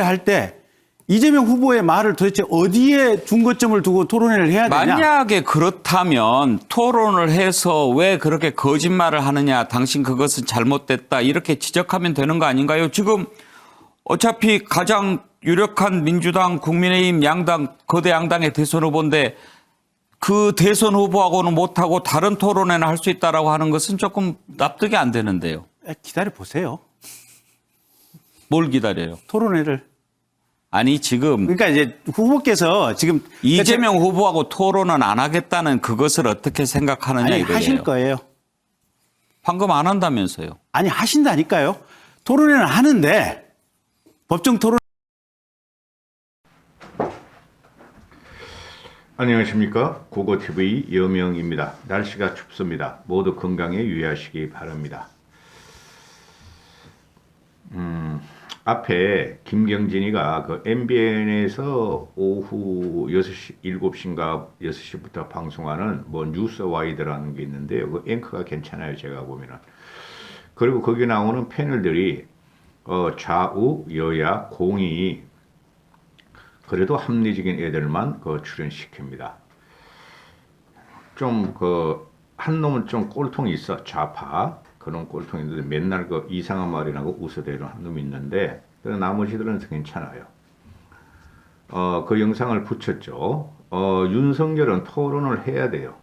할 때 이재명 후보의 말을 도대체 어디에 중거점을 두고 토론회를 해야 되냐? 만약에 그렇다면 토론을 해서 왜 그렇게 거짓말을 하느냐, 당신 그것은 잘못됐다, 이렇게 지적하면 되는 거 아닌가요? 지금 어차피 가장 유력한 민주당, 국민의힘 양당, 거대 양당의 대선 후보인데 그 대선 후보하고는 못하고 다른 토론회나 할수 있다라고 하는 것은 조금 납득이 안 되는데요. 기다려 보세요. 뭘 기다려요? 토론회를. 아니, 지금 그러니까 이제 후보께서 지금 이재명 후보하고 토론은 안 하겠다는 그것을 어떻게 생각하느냐 아니, 이거예요. 하실 거예요. 방금 안 한다면서요. 아니 하신다니까요. 토론회는 하는데 법정 토론 안녕하십니까 고고TV 여명입니다. 날씨가 춥습니다. 모두 건강에 유의하시기 바랍니다. 음, 앞에 김경진이가 그 MBN에서 오후 6시, 7시인가 6시부터 방송하는 뭐 뉴스 와이드라는 게 있는데요. 그 앵커가 괜찮아요. 제가 보면은. 그리고 거기 나오는 패널들이 어, 좌우, 여야, 공이 그래도 합리적인 애들만 그 출연시킵니다. 좀 그 한 놈은 좀 꼴통이 있어 좌파 그런 꼴통이 있는데 맨날 그 이상한 말이라고 웃어대는 한 놈이 있는데 그 나머지들은 괜찮아요. 어 그 영상을 붙였죠. 어 윤석열은 토론을 해야 돼요.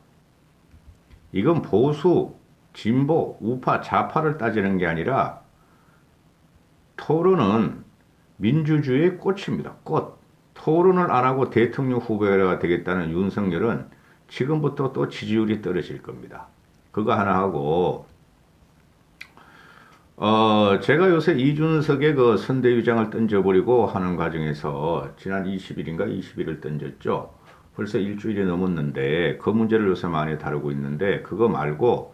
이건 보수, 진보, 우파, 좌파를 따지는 게 아니라 토론은 민주주의의 꽃입니다. 꽃. 토론을 안 하고 대통령 후보가 되겠다는 윤석열은 지금부터 또 지지율이 떨어질 겁니다. 그거 하나 하고, 어, 제가 요새 이준석의 그 선대위장을 던져버리고 하는 과정에서 지난 20일인가 21일 던졌죠. 벌써 일주일이 넘었는데 그 문제를 요새 많이 다루고 있는데 그거 말고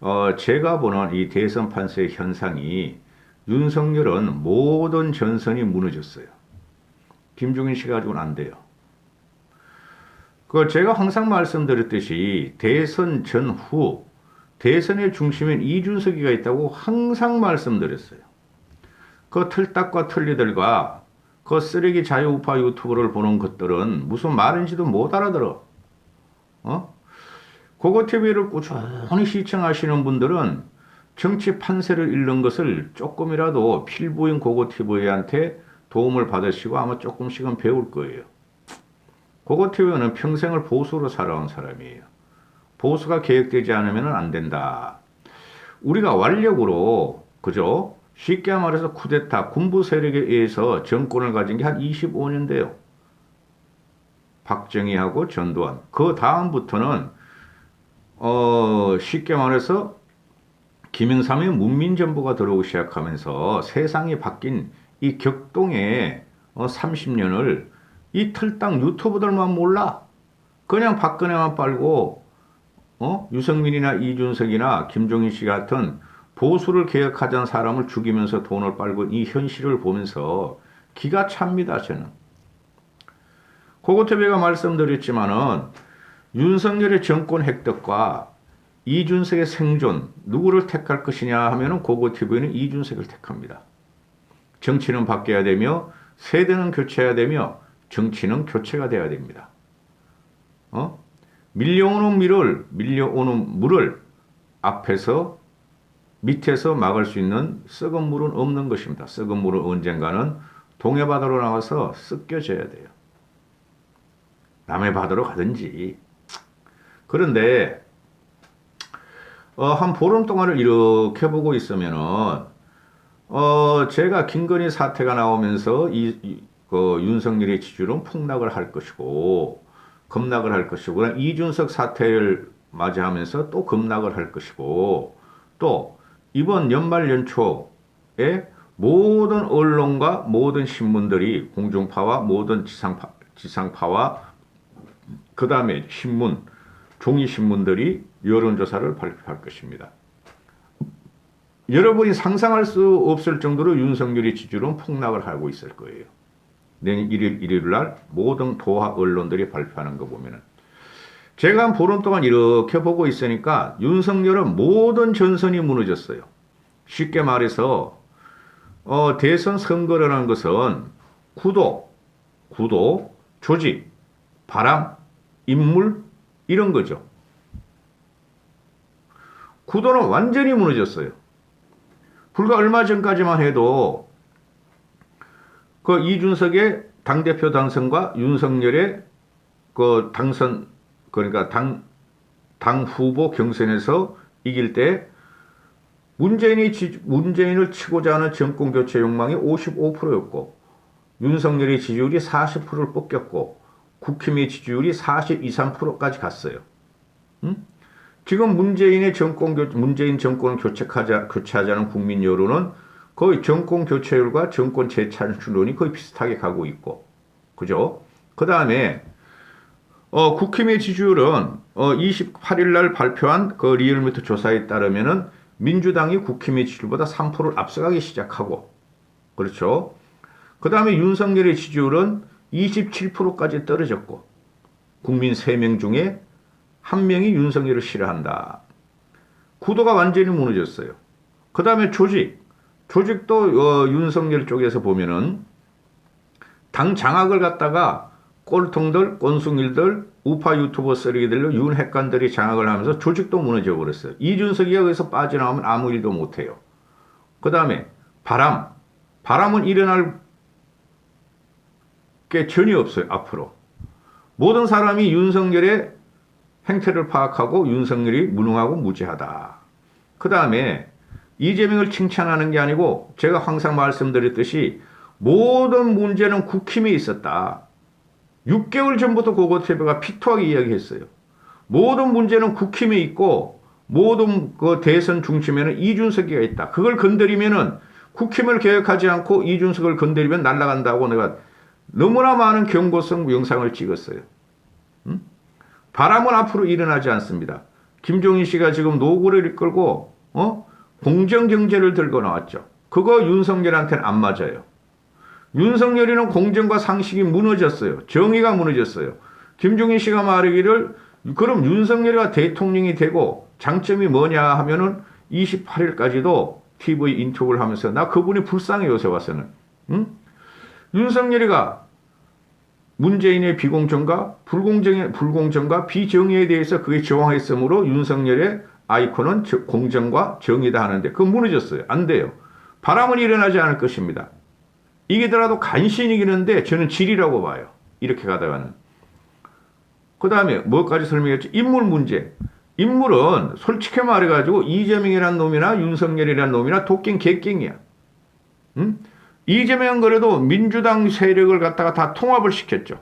어, 제가 보는 이 대선 판세 현상이 윤석열은 모든 전선이 무너졌어요. 김종인 씨 가지고는 안 돼요. 그 제가 항상 말씀드렸듯이 대선 전후 대선의 중심엔 이준석이가 있다고 항상 말씀드렸어요. 그 틀딱과 틀리들과 그 쓰레기 자유우파 유튜브를 보는 것들은 무슨 말인지도 못 알아들어. 어? 고고 TV를 꾸준히 시청하시는 분들은 정치 판세를 잃는 것을 조금이라도 필부인 고고 TV한테 도움을 받으시고 아마 조금씩은 배울 거예요. 고고 TV는 평생을 보수로 살아온 사람이에요. 보수가 계획되지 않으면 안 된다. 우리가 완력으로 그죠? 쉽게 말해서 쿠데타 군부 세력에 의해서 정권을 가진 게 한 25년 돼요. 박정희하고 전두환. 그 다음부터는 어 쉽게 말해서 김영삼의 문민정부가 들어오기 시작하면서 세상이 바뀐 이 격동의 어 30년을 이 틀딱 유튜브들만 몰라. 그냥 박근혜만 빨고 어? 유승민이나 이준석이나 김종인 씨 같은 보수를 개혁하자는 사람을 죽이면서 돈을 빨고 이 현실을 보면서 기가 찹니다, 저는. 고고태배가 말씀드렸지만은 윤석열의 정권 획득과 이준석의 생존, 누구를 택할 것이냐 하면은 고고TV는 이준석을 택합니다. 정치는 바뀌어야 되며, 세대는 교체해야 되며, 정치는 교체가 돼야 됩니다. 어? 밀려오는 물을, 밀려오는 물을 앞에서 밑에서 막을 수 있는 썩은 물은 없는 것입니다. 썩은 물은 언젠가는 동해 바다로 나와서 섞여져야 돼요. 남해 바다로 가든지. 그런데 어, 한 보름 동안을 이렇게 보고 있으면은 어, 제가 김건희 사태가 나오면서 이, 이, 그 윤석열의 지지율은 폭락을 할 것이고 급락을 할 것이고 이준석 사태를 맞이하면서 또 급락을 할 것이고 또 이번 연말 연초에 모든 언론과 모든 신문들이 공중파와 모든 지상파, 지상파와 그 다음에 신문, 종이 신문들이 여론조사를 발표할 것입니다. 여러분이 상상할 수 없을 정도로 윤석열의 지지율은 폭락을 하고 있을 거예요. 내년 1일, 1일 날 모든 도하 언론들이 발표하는 거 보면은. 제가 한 보름 동안 이렇게 보고 있으니까 윤석열은 모든 전선이 무너졌어요. 쉽게 말해서, 어, 대선 선거라는 것은 구도, 구도, 조직, 바람, 인물 이런 거죠. 구도는 완전히 무너졌어요. 불과 얼마 전까지만 해도 그 이준석의 당대표 당선과 윤석열의 그 당선 그러니까 당, 당 후보 경선에서 이길 때 문재인이 지, 문재인을 치고자 하는 정권 교체 욕망이 55%였고 윤석열의 지지율이 40%를 뽑겼고 국힘의 지지율이 40, 2, 3%까지 갔어요. 음? 지금 문재인의 정권 교 문재인 정권을 교체하자 교체하자는 국민 여론은 거의 정권 교체율과 정권 재창출론이 거의 비슷하게 가고 있고, 그죠? 그 다음에 어, 국힘의 지지율은 어, 28일 날 발표한 그 리얼미터 조사에 따르면은 민주당이 국힘의 지지율보다 3%를 앞서가기 시작하고, 그렇죠? 그 다음에 윤석열의 지지율은 27%까지 떨어졌고, 국민 3명 중에 한 명이 윤석열을 싫어한다. 구도가 완전히 무너졌어요. 그 다음에 조직. 조직도 어, 윤석열 쪽에서 보면은 당 장악을 갖다가 꼴통들, 꼰숭이들, 우파 유튜버 쓰레기들로 윤핵관들이 장악을 하면서 조직도 무너져 버렸어요. 이준석이 여기서 빠져나오면 아무 일도 못해요. 그 다음에 바람. 바람은 일어날 게 전혀 없어요. 앞으로. 모든 사람이 윤석열의 행태를 파악하고 윤석열이 무능하고 무지하다. 그 다음에 이재명을 칭찬하는 게 아니고 제가 항상 말씀드렸듯이 모든 문제는 국힘에 있었다. 6개월 전부터 고고태배가 피토하게 이야기했어요. 모든 문제는 국힘에 있고 모든 그 대선 중심에는 이준석이가 있다. 그걸 건드리면은 국힘을 개혁하지 않고 이준석을 건드리면 날아간다고 내가 너무나 많은 경고성 영상을 찍었어요. 음? 바람은 앞으로 일어나지 않습니다. 김종인 씨가 지금 노고를 이끌고 어? 공정 경제를 들고 나왔죠. 그거 윤석열한테는 안 맞아요. 윤석열이는 공정과 상식이 무너졌어요. 정의가 무너졌어요. 김종인 씨가 말하기를 그럼 윤석열이가 대통령이 되고 장점이 뭐냐 하면은 28일까지도 TV 인터뷰를 하면서 나 그분이 불쌍해 요새 와서는. 응? 윤석열이가 문재인의 비공정과 불공정의 불공정과 비정의에 대해서 그게 저항했으므로 윤석열의 아이콘은 저- 공정과 정의다 하는데 그건 무너졌어요. 안 돼요. 바람은 일어나지 않을 것입니다. 이기더라도 간신히 이기는데 저는 질이라고 봐요. 이렇게 가다가는. 그 다음에 뭐까지 설명했지? 인물 문제. 인물은 솔직히 말해가지고 이재명이라는 놈이나 윤석열이라는 놈이나 도끼 개깽이야. 응? 이재명은 그래도 민주당 세력을 갖다가 다 통합을 시켰죠.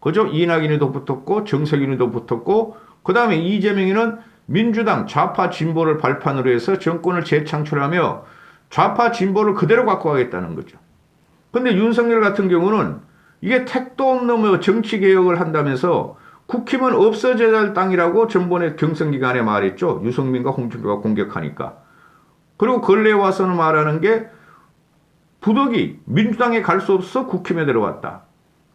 그죠? 이낙연이도 붙었고 정세균이도 붙었고 그 다음에 이재명이는 민주당 좌파 진보를 발판으로 해서 정권을 재창출하며 좌파 진보를 그대로 갖고 가겠다는 거죠. 근데 윤석열 같은 경우는 이게 택도 없는 뭐 정치 개혁을 한다면서 국힘은 없어져야 할 땅이라고 전번에 경선 기간에 말했죠. 유승민과 홍준표가 공격하니까. 그리고 근래에 와서는 말하는 게 부덕이 민주당에 갈 수 없어 국힘에 들어왔다.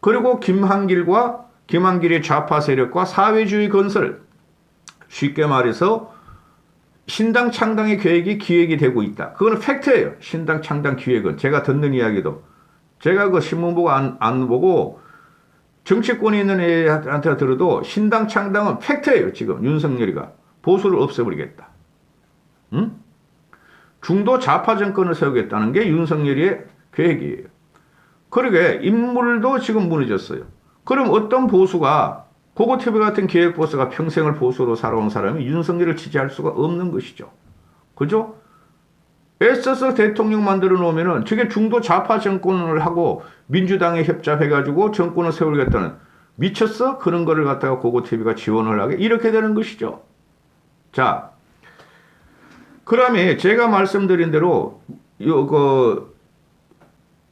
그리고 김한길과 김한길의 좌파 세력과 사회주의 건설 쉽게 말해서 신당 창당의 계획이 기획이 되고 있다. 그거는 팩트예요. 신당 창당 기획은 제가 듣는 이야기도 제가 그 신문 보고 안, 안 보고 정치권에 있는 애한테 들어도 신당 창당은 팩트예요. 지금 윤석열이가 보수를 없애버리겠다. 응? 중도 좌파 정권을 세우겠다는 게 윤석열의 계획이에요. 그러게 인물도 지금 무너졌어요. 그럼 어떤 보수가 고고TV 같은 기획 보수가 평생을 보수로 살아온 사람이 윤석열을 지지할 수가 없는 것이죠. 그죠? 애써서 대통령 만들어 놓으면은 저게 중도 좌파 정권을 하고 민주당에 협잡해가지고 정권을 세우겠다는 미쳤어? 그런 거를 갖다가 고고TV가 지원을 하게 이렇게 되는 것이죠. 자, 그다음에 제가 말씀드린 대로 요그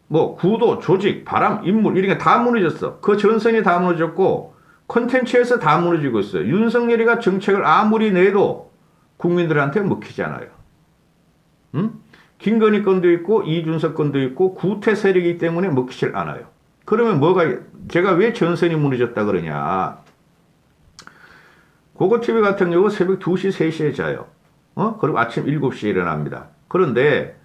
뭐 구도, 조직, 바람, 인물 이런 게 다 무너졌어. 그 전선이 다 무너졌고 콘텐츠에서 다 무너지고 있어요. 윤석열이가 정책을 아무리 내도 국민들한테 먹히잖아요. 음? 김건희 건도 있고 이준석 건도 있고 구태 세력이기 때문에 먹히질 않아요. 그러면 뭐가 제가 왜 전선이 무너졌다 그러냐? 고고TV 같은 경우 새벽 2시, 3시에 자요. 어? 그리고 아침 7시에 일어납니다. 그런데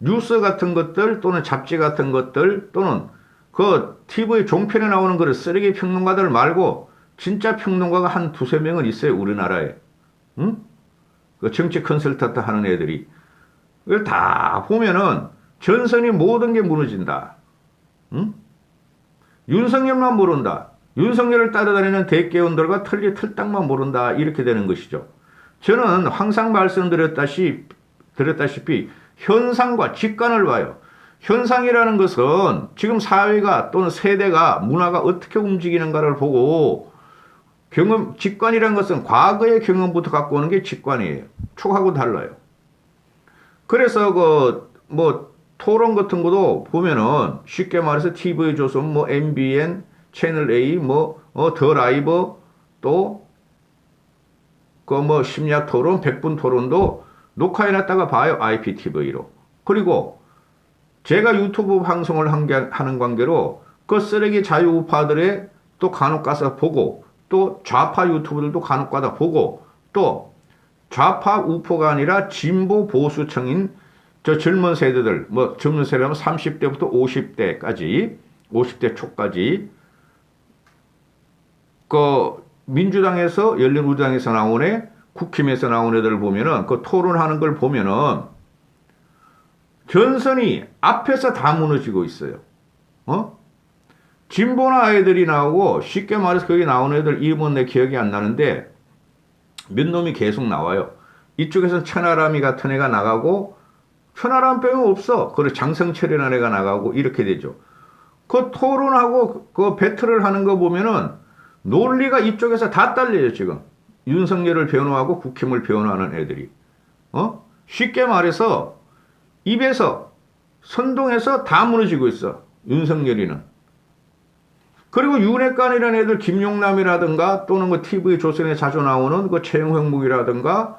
뉴스 같은 것들 또는 잡지 같은 것들 또는 그 TV 종편에 나오는 그런 쓰레기 평론가들 말고 진짜 평론가가 한 두세 명은 있어요 우리나라에. 응? 그 정치 컨설턴트 하는 애들이. 그걸 다 보면은 전선이 모든 게 무너진다. 응? 윤석열만 모른다. 윤석열을 따라다니는 대개원들과 틀리 틀딱만 모른다. 이렇게 되는 것이죠. 저는 항상 말씀드렸다시, 드렸다시피 현상과 직관을 봐요. 현상이라는 것은 지금 사회가 또는 세대가 문화가 어떻게 움직이는가를 보고 경험, 직관이라는 것은 과거의 경험부터 갖고 오는 게 직관이에요. 초하고 달라요. 그래서 그 뭐 토론 같은 것도 보면은 쉽게 말해서 TV 조선, 뭐 MBN, 채널 A, 뭐더 라이브 또 그 뭐 심야 토론, 백분 토론도 녹화해놨다가 봐요 IPTV로. 그리고 제가 유튜브 방송을 한 게- 하는 관계로 그 쓰레기 자유우파들의 또 간혹 가서 보고 또 좌파 유튜브들도 간혹 가다 보고 또 좌파 우포가 아니라 진보 보수층인 저 젊은 세대들 뭐 젊은 세대라면 30대부터 50대까지 50대 초까지 그 민주당에서 열린우리당에서 나온 애 국힘에서 나온 애들 보면은 그 토론하는 걸 보면은 전선이 앞에서 다 무너지고 있어요. 어? 진보나 아이들이 나오고 쉽게 말해서 거기 나온 애들 이름은 내 기억이 안 나는데 몇 놈이 계속 나와요. 이쪽에서 천하람이 같은 애가 나가고 천하람 빼면 없어. 그리고 장성철이라는 애가 나가고 이렇게 되죠. 그 토론하고 그 배틀을 하는 거 보면은 논리가 이쪽에서 다 딸려요 지금. 윤석열을 변호하고 국힘을 변호하는 애들이. 어? 쉽게 말해서 입에서 선동해서 다 무너지고 있어. 윤석열이는. 그리고 윤핵관이라는 애들 김용남이라든가 또는 그 TV 조선에 자주 나오는 그 최영형묵이라든가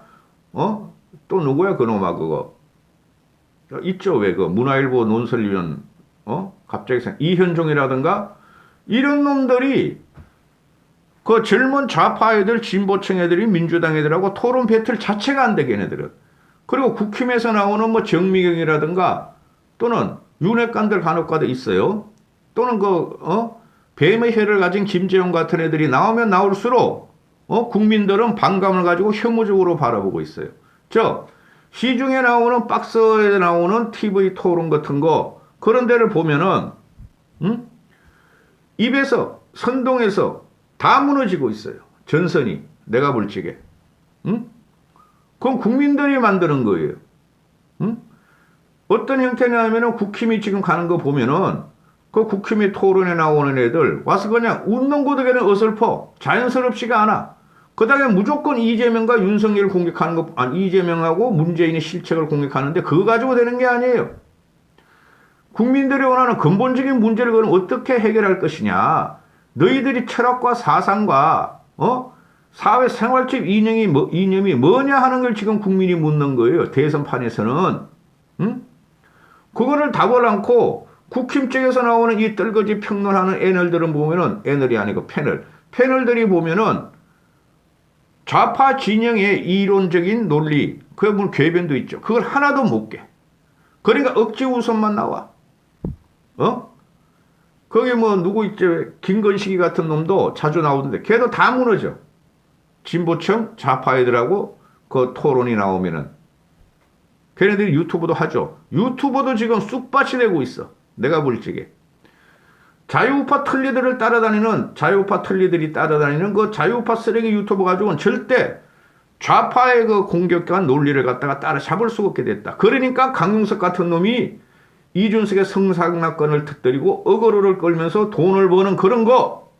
어? 또 누구야 그놈아 그거. 있죠 왜 그 문화일보 논설위원 어? 갑자기 생 이현종이라든가 이런 놈들이 그 젊은 좌파 애들 진보층 애들이 민주당 애들하고 토론 배틀 자체가 안 돼 걔네들은. 그리고 국힘에서 나오는 뭐 정미경이라든가 또는 윤핵관들 간혹가도 있어요. 또는 그 어? 뱀의 혀를 가진 김재용 같은 애들이 나오면 나올수록 어? 국민들은 반감을 가지고 혐오적으로 바라보고 있어요. 저 시중에 나오는 박스에 나오는 TV 토론 같은 거 그런 데를 보면은 음? 입에서 선동해서 다 무너지고 있어요. 전선이 내가 볼 적에. 응? 그건 국민들이 만드는 거예요. 응? 어떤 형태냐면은 국힘이 지금 가는 거 보면은 그 국힘이 토론에 나오는 애들 와서 그냥 웃는 고덕에는 어설퍼 자연스럽지가 않아. 그 다음에 무조건 이재명과 윤석열을 공격하는 거, 아니, 이재명하고 문재인의 실책을 공격하는데 그거 가지고 되는 게 아니에요. 국민들이 원하는 근본적인 문제를 그럼 어떻게 해결할 것이냐. 너희들이 철학과 사상과, 어? 사회 생활적 이념이, 뭐, 이념이 뭐냐 하는 걸 지금 국민이 묻는 거예요. 대선판에서는. 응? 그거를 답을 않고 국힘 쪽에서 나오는 이 떨거지 평론하는 애널들은 보면은 애널이 아니고 패널. 패널들이 보면은 좌파 진영의 이론적인 논리, 그게 뭐 궤변도 있죠. 그걸 하나도 못 깨. 그러니까 억지 우선만 나와. 어? 거기 뭐 누구 있죠? 김건식이 같은 놈도 자주 나오던데 걔도 다 무너져. 진보층 좌파 애들하고 그 토론이 나오면은 걔네들이 유튜브도 하죠. 유튜브도 지금 쑥밭이 되고 있어. 내가 볼 적에. 자유우파 틀리들을 따라다니는 자유우파 틀리들이 따라다니는 그 자유우파 쓰레기 유튜브 가지고는 절대 좌파의 그 공격한 논리를 갖다가 따라잡을 수가 없게 됐다. 그러니까 강용석 같은 놈이 이준석의 성상납건을 터뜨리고 어거로를 끌면서 돈을 버는 그런 거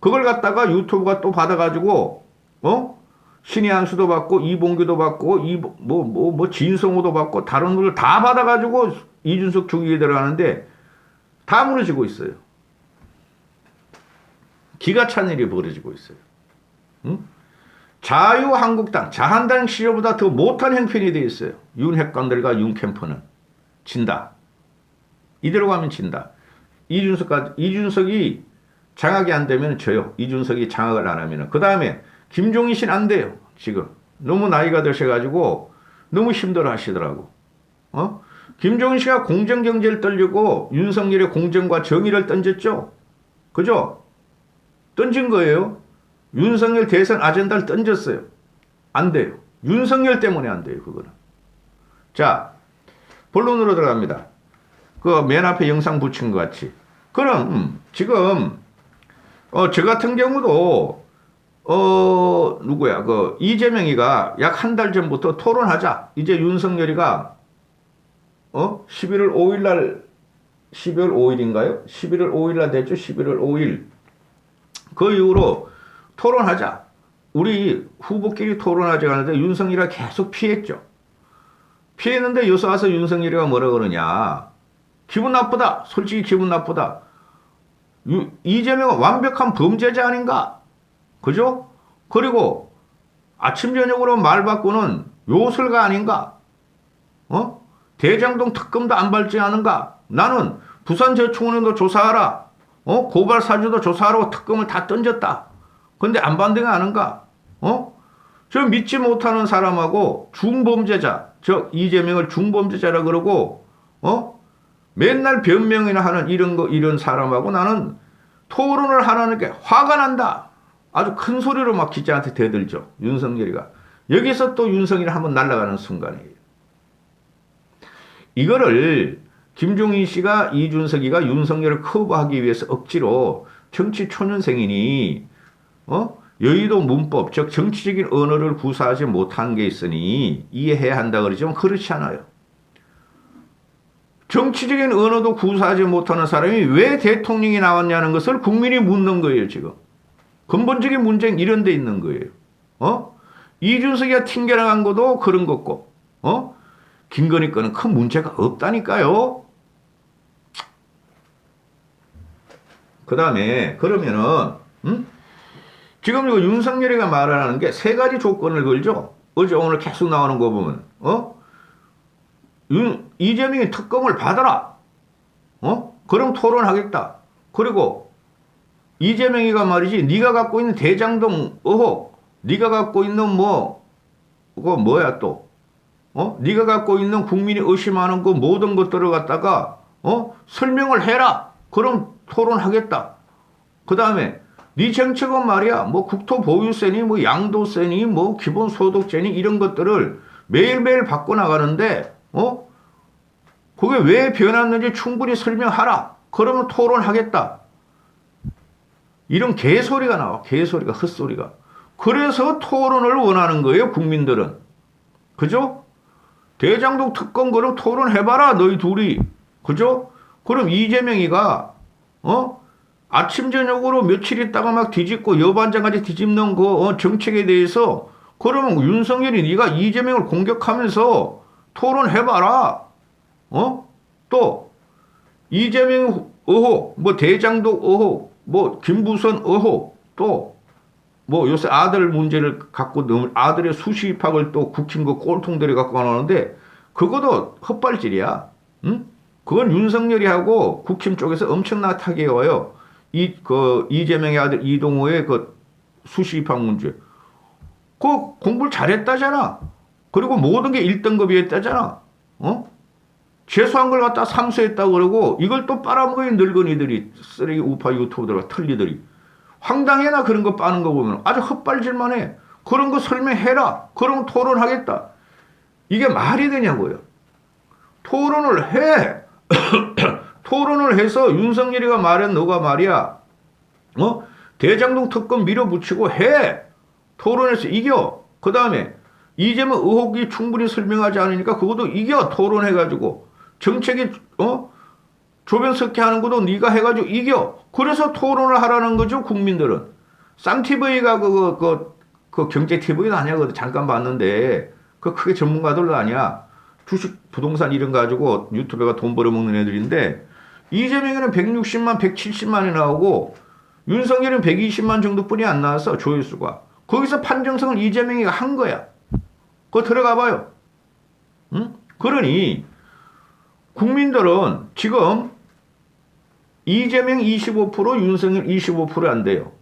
그걸 갖다가 유튜브가 또 받아가지고 어 신의 한수도 받고 이봉규도 받고 이뭐 뭐 뭐 진성호도 받고 다른 분들 다 받아가지고 이준석 죽이게 들어가는데 다 무너지고 있어요. 기가 찬 일이 벌어지고 있어요. 응? 자유한국당, 자한당 시절보다 더 못한 형편이 되어 있어요. 윤핵관들과 윤캠프는 진다. 이대로 가면 진다. 이준석까지 이준석이 장악이 안 되면 져요. 이준석이 장악을 안 하면은 그 다음에 김종인 씨는 안 돼요. 지금 너무 나이가 드셔가지고 너무 힘들어 하시더라고. 어? 김종인 씨가 공정 경제를 떨려고 윤석열의 공정과 정의를 던졌죠. 그죠? 던진 거예요. 윤석열 대선 아젠다를 던졌어요. 안 돼요. 윤석열 때문에 안 돼요, 그거는. 자, 본론으로 들어갑니다. 그 맨 앞에 영상 붙인 것 같이. 그럼 음, 지금 어, 저 같은 경우도 어 누구야 그 이재명이가 약 한 달 전부터 토론하자. 이제 윤석열이가 어 11월 5일 날 12월 5일인가요? 11월 5일 날 됐죠. 11월 5일 그 이후로 토론하자. 우리 후보끼리 토론하자 하는데 윤석열이가 계속 피했죠. 피했는데 요새 와서 윤석열이가 뭐라 그러냐. 기분 나쁘다. 솔직히 기분 나쁘다. 유- 이재명은 완벽한 범죄자 아닌가? 그죠? 그리고 아침 저녁으로 말 바꾸는 요술가 아닌가? 어? 대장동 특검도 안 밟지 않은가? 나는 부산저축은행도 조사하라. 어? 고발 사주도 조사하라고 특검을 다 던졌다. 근데 안 반대가 아는가? 어? 저 믿지 못하는 사람하고 중범죄자, 저 이재명을 중범죄자라 그러고, 어? 맨날 변명이나 하는 이런 거, 이런 사람하고 나는 토론을 하라는 게 화가 난다. 아주 큰 소리로 막 기자한테 대들죠. 윤석열이가. 여기서 또 윤석열이 한번 날아가는 순간이에요. 이거를 김종인 씨가 이준석이가 윤석열을 커버하기 위해서 억지로 정치 초년생이니 어? 여의도 문법 즉 정치적인 언어를 구사하지 못한 게 있으니 이해해야 한다 그러지만 그렇지 않아요. 정치적인 언어도 구사하지 못하는 사람이 왜 대통령이 나왔냐는 것을 국민이 묻는 거예요, 지금. 근본적인 문제는 이런 데 있는 거예요. 어? 이준석이가 튕겨나간 것도 그런 거고, 어? 김건희 거는 큰 문제가 없다니까요. 그 다음에, 그러면은, 음? 지금 이거 윤석열이가 말하는 게 세 가지 조건을 걸죠? 어제 오늘 계속 나오는 거 보면, 어? 윤, 이재명이 특검을 받아라. 어? 그럼 토론하겠다. 그리고 이재명이가 말이지 네가 갖고 있는 대장동 의혹, 네가 갖고 있는 뭐 그거 뭐야 또? 어? 네가 갖고 있는 국민이 의심하는 그 모든 것들을 갖다가 어? 설명을 해라. 그럼 토론하겠다. 그 다음에 네 정책은 말이야. 뭐 국토 보유세니 뭐 양도세니 뭐 기본소득세니 이런 것들을 매일매일 바꿔 나가는데 어? 그게 왜 변했는지 충분히 설명하라. 그러면 토론하겠다. 이런 개소리가 나와. 개소리가, 헛소리가. 그래서 토론을 원하는 거예요, 국민들은. 그죠? 대장동 특검 그럼 토론해봐라, 너희 둘이. 그죠? 그럼 이재명이가, 어? 아침, 저녁으로 며칠 있다가 막 뒤집고 여반장까지 뒤집는 그 어, 정책에 대해서 그러면 윤석열이 네가 이재명을 공격하면서 토론해봐라. 어? 또 이재명 의혹, 뭐 대장동 의혹, 뭐 김부선 의혹, 또 뭐 요새 아들 문제를 갖고 너무 아들의 수시 입학을 또 국힘 그 꼴통들이 갖고 나오는데 그것도 헛발질이야. 응? 그건 윤석열이 하고 국힘 쪽에서 엄청나게 타격해와요. 이 그 이재명의 아들 이동호의 그 수시 입학 문제. 그 공부를 잘했다잖아. 그리고 모든 게 1등급이었다잖아. 어? 재수한 걸 갖다 삼수했다고 그러고 이걸 또 빨아먹은 늙은이들이 쓰레기 우파 유튜브들과 틀리들이 황당해나 그런 거 빠는 거 보면 아주 헛발질만 해. 그런 거 설명해라. 그럼 토론하겠다. 이게 말이 되냐고요. 토론을 해. 토론을 해서 윤석열이가 말한 너가 말이야. 어? 대장동 특검 밀어붙이고 해. 토론해서 이겨. 그 다음에 이재명 의혹이 충분히 설명하지 않으니까 그것도 이겨. 토론해가지고. 정책이 어 조변석회 하는 것도 네가 해가지고 이겨. 그래서 토론을 하라는 거죠 국민들은. 쌍TV가 그그 그, 그 경제 TV도 아니야. 그 잠깐 봤는데 그 크게 전문가들도 아니야. 주식 부동산 이런 거 가지고 유튜브가 돈 벌어먹는 애들인데 이재명에는 160만, 170만이 나오고 윤석열은 120만 정도뿐이 안 나와서 조회수가 거기서 판정성을 이재명이가 한 거야. 그거 들어가 봐요. 응? 그러니 국민들은 지금 이재명 25% 윤석열 25%안 돼요.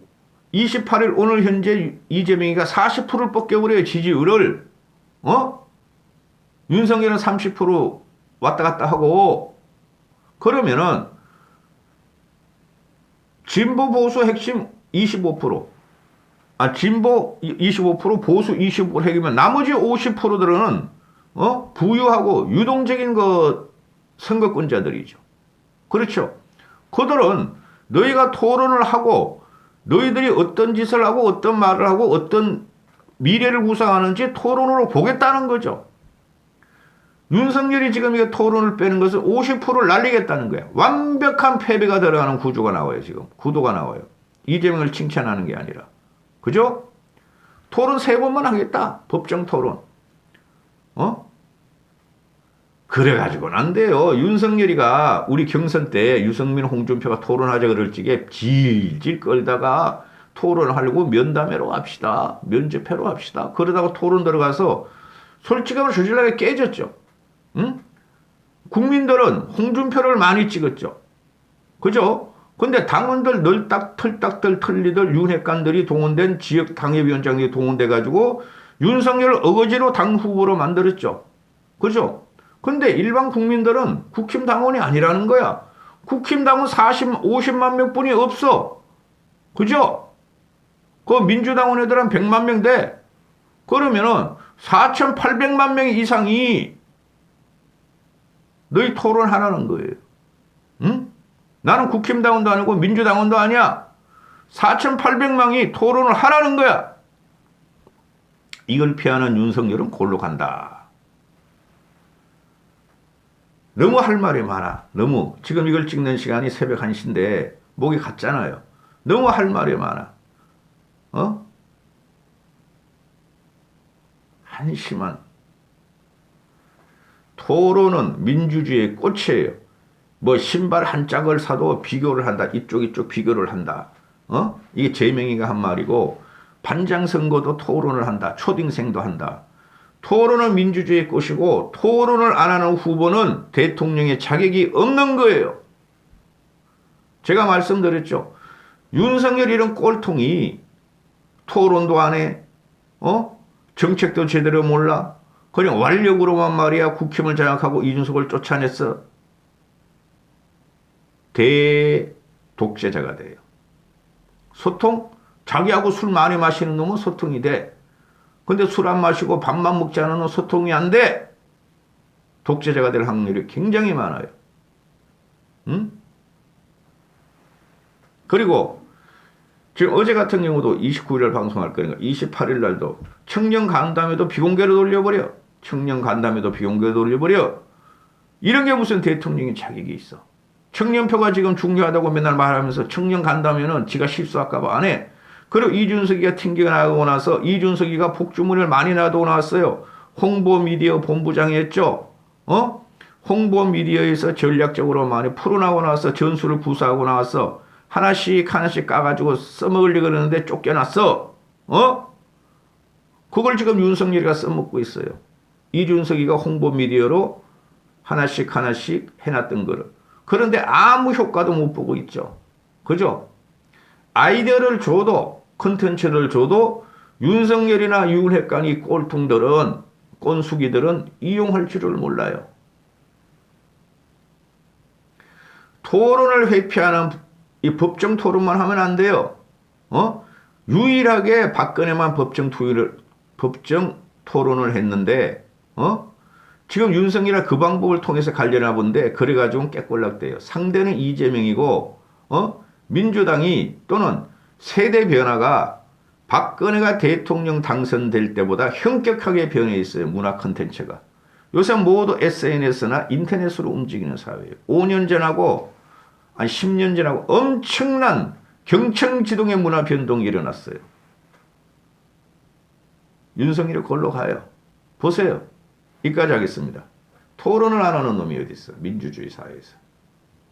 28일 오늘 현재 이재명이가 40%를 뻗겨버려요 지지율을 어? 윤석열은 30% 왔다 갔다 하고 그러면은 진보 보수 핵심 25%. 아, 진보 25% 보수 25% 핵이면 나머지 50%들은 어? 부유하고 유동적인 그 선거권자들이죠. 그렇죠. 그들은 너희가 토론을 하고 너희들이 어떤 짓을 하고 어떤 말을 하고 어떤 미래를 구상하는지 토론으로 보겠다는 거죠. 윤석열이 지금 이게 토론을 빼는 것은 50%를 날리겠다는 거야. 완벽한 패배가 들어가는 구조가 나와요, 지금. 구도가 나와요. 이재명을 칭찬하는 게 아니라. 그죠? 토론 세 번만 하겠다. 법정 토론. 어? 그래가지고는 안 돼요. 윤석열이가 우리 경선 때 유승민, 홍준표가 토론하자 그럴 적에 질질 끌다가 토론하려고 면담회로 합시다. 면접회로 합시다. 그러다가 토론 들어가서 솔직하면 저질나게 깨졌죠. 응? 국민들은 홍준표를 많이 찍었죠. 그죠? 근데 당원들 널딱 털딱들 틀리들 윤핵관들이 동원된 지역 당협위원장이 동원돼 가지고 윤석열을 어거지로 당 후보로 만들었죠. 그죠? 근데 일반 국민들은 국힘 당원이 아니라는 거야. 국힘 당원 40, 50만 명뿐이 없어. 그죠? 그 민주당원 애들 한 100만 명 돼. 그러면은 4,800만 명 이상이 너희 토론하라는 거예요. 응? 나는 국힘당원도 아니고 민주당원도 아니야. 4,800명이 토론을 하라는 거야. 이걸 피하는 윤석열은 골로 간다. 너무 할 말이 많아. 너무. 지금 이걸 찍는 시간이 새벽 1시인데 목이 갔잖아요. 너무 할 말이 많아. 어? 한심한. 토론은 민주주의의 꽃이에요. 뭐 신발 한 짝을 사도 비교를 한다. 이쪽 이쪽 비교를 한다. 어? 이게 제명이가 한 말이고 반장 선거도 토론을 한다. 초딩생도 한다. 토론은 민주주의의 꽃이고 토론을 안 하는 후보는 대통령의 자격이 없는 거예요. 제가 말씀드렸죠. 윤석열 이런 꼴통이 토론도 안 해. 어? 정책도 제대로 몰라. 그냥 완력으로만 말이야 국힘을 장악하고 이준석을 쫓아냈어. 대독재자가 돼요. 소통? 자기하고 술 많이 마시는 놈은 소통이 돼. 근데 술 안 마시고 밥만 먹지 놈은 소통이 안 돼. 독재자가 될 확률이 굉장히 많아요. 응? 그리고 지금 어제 같은 경우도 29일 방송할 거니까 28일 날도 청년 간담회도 비공개로 돌려버려. 청년 간담회도 비공개로 돌려버려. 이런 게 무슨 대통령의 자격이 있어. 청년표가 지금 중요하다고 맨날 말하면서 청년 간담회는 지가 실수할까봐 안 해. 그리고 이준석이가 튕겨 나가고 나서 이준석이가 복주문을 많이 놔두고 나왔어요. 홍보 미디어 본부장이 했죠. 어? 홍보 미디어에서 전략적으로 많이 풀어나고 나서 전술을 구사하고 나왔어. 하나씩 하나씩 까가지고 써먹으려고 그러는데 쫓겨났어. 어? 그걸 지금 윤석열이가 써먹고 있어요. 이준석이가 홍보 미디어로 하나씩 하나씩 해놨던 거를. 그런데 아무 효과도 못 보고 있죠. 그죠? 아이디어를 줘도 컨텐츠를 줘도 윤석열이나 윤핵관이 꼴통들은 꼰수기들은 이용할 줄을 몰라요. 토론을 회피하는 이 법정 토론만 하면 안 돼요. 어? 유일하게 박근혜만 법정 토의를 법정 토론을 했는데 어? 지금 윤석열이가 그 방법을 통해서 갈려나 본데 그래가지고 깨꼴락돼요. 상대는 이재명이고 어? 민주당이 또는 세대 변화가 박근혜가 대통령 당선될 때보다 현격하게 변해 있어요. 문화 컨텐츠가. 요새 모두 SNS나 인터넷으로 움직이는 사회예요. 5년 전하고 한 10년 전하고 엄청난 경청지동의 문화 변동이 일어났어요. 윤석열이 걸로 가요. 보세요. 이까지 하겠습니다. 토론을 안 하는 놈이 어디 있어? 민주주의 사회에서.